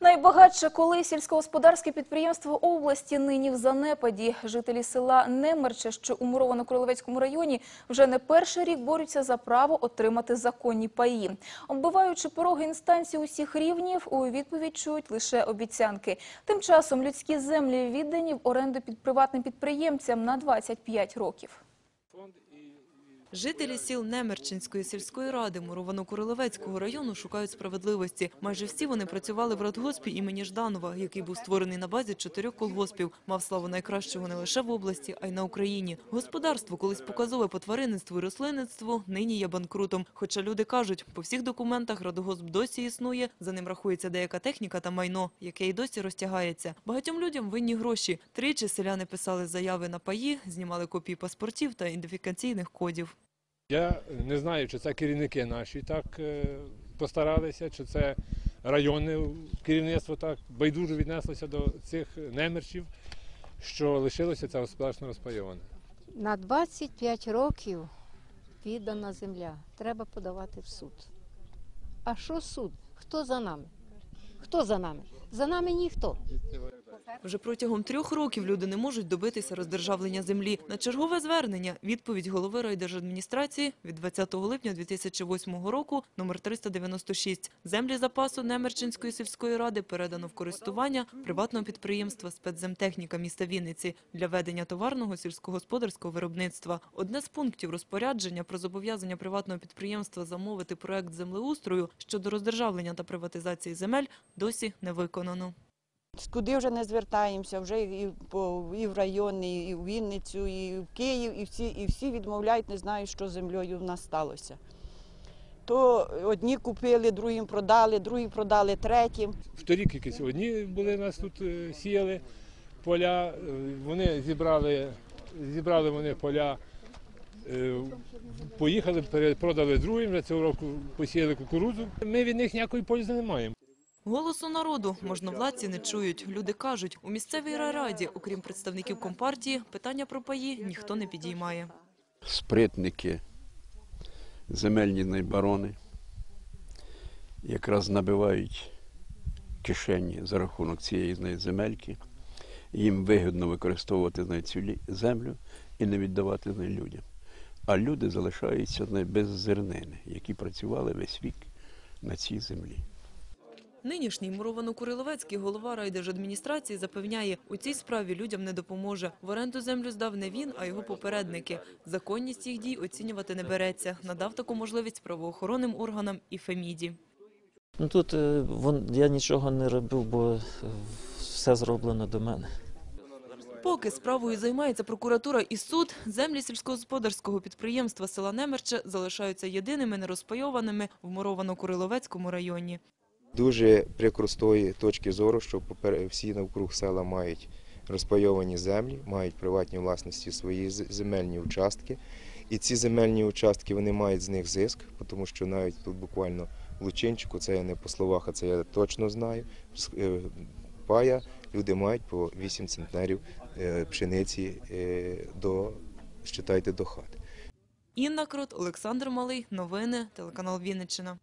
Найбагатше, коли сільськогосподарське підприємство області нині в занепаді. Жителі села Немерче, що у Муровано-Кролевецькому районі, вже не перший рік борються за право отримати законні паї. Оббиваючи пороги інстанцій усіх рівнів, у відповідь чують лише обіцянки. Тим часом людські землі віддані в оренду під приватним підприємцям на 25 років. Жителі сіл Немерчинської сільської ради Муровано-Куриловецького району шукають справедливості. Майже всі вони працювали в радгоспі імені Жданова, який був створений на базі чотирьох колгоспів. Мав славу найкращого не лише в області, а й на Україні. Господарство, колись показове по тваринництву і рослинництву, нині є банкрутом. Хоча люди кажуть, по всіх документах радгосп досі існує, за ним рахується деяка техніка та майно, яке й досі розтягається. Багатьом людям винні гроші. Тричі селяни писали заяви на паї, знімали копії паспортів та ідентифікаційних кодів. Я не знаю, чи це керівники наші так е, постаралися, чи це районне керівництво так байдуже віднеслося до цих немерчів, що лишилося це господарство розпайоване. На 25 років віддана земля. Треба подавати в суд. А що суд? Хто за нами? Хто за нами? За нами ніхто. Вже протягом трьох років люди не можуть добитися роздержавлення землі. На чергове звернення відповідь голови райдержадміністрації від 20 липня 2008 року номер 396. Землі запасу Немерчинської сільської ради передано в користування приватного підприємства спецземтехніка міста Вінниці для ведення товарного сільськогосподарського виробництва. Одне з пунктів розпорядження про зобов'язання приватного підприємства замовити проект землеустрою щодо роздержавлення та приватизації земель досі не виконано. Куди вже не звертаємося, вже і, по, і в район, і в Вінницю, і в Київ, і всі, і всі відмовляють, не знають, що з землею в нас сталося. То одні купили, другим продали, другі продали третім. Вторік якісь одні були нас тут е, сіяли поля, е, вони зібрали, зібрали вони поля, е, поїхали, перепродали другим, вже цього року посіяли кукурудзу. Ми від них ніякої пользи не маємо. Голосу народу можновладці не чують. Люди кажуть, у місцевій райраді, окрім представників компартії, питання про паї ніхто не підіймає. спритники, земельні найбарони якраз набивають кишені за рахунок цієї знаєте, земельки. Їм вигідно використовувати знаєте, цю землю і не віддавати знаєте, людям. А люди залишаються знаєте, без зернини, які працювали весь вік на цій землі. Нинішній Муровано-Куриловецький голова райдержадміністрації запевняє, у цій справі людям не допоможе. В оренду землю здав не він, а його попередники. Законність їх дій оцінювати не береться. Надав таку можливість правоохоронним органам і Феміді. Ну тут е, вон, я нічого не робив, бо е, все зроблено до мене. Поки справою займається прокуратура і суд, землі сільськогосподарського підприємства села Немерче залишаються єдиними нерозпайованими в Муровано-Куриловецькому районі. Дуже прикро з тої точки зору, що всі навкруг села мають розпайовані землі, мають приватні власності свої земельні участки. І ці земельні участки вони мають з них зиск, тому що навіть тут буквально в Лучинчику, це я не по словах, а це я точно знаю. е, Пая люди мають по 8 центнерів е, пшениці е, до, считайте, до хати. Інна Крот, Олександр Малий. Новини. Телеканал Вінниччина.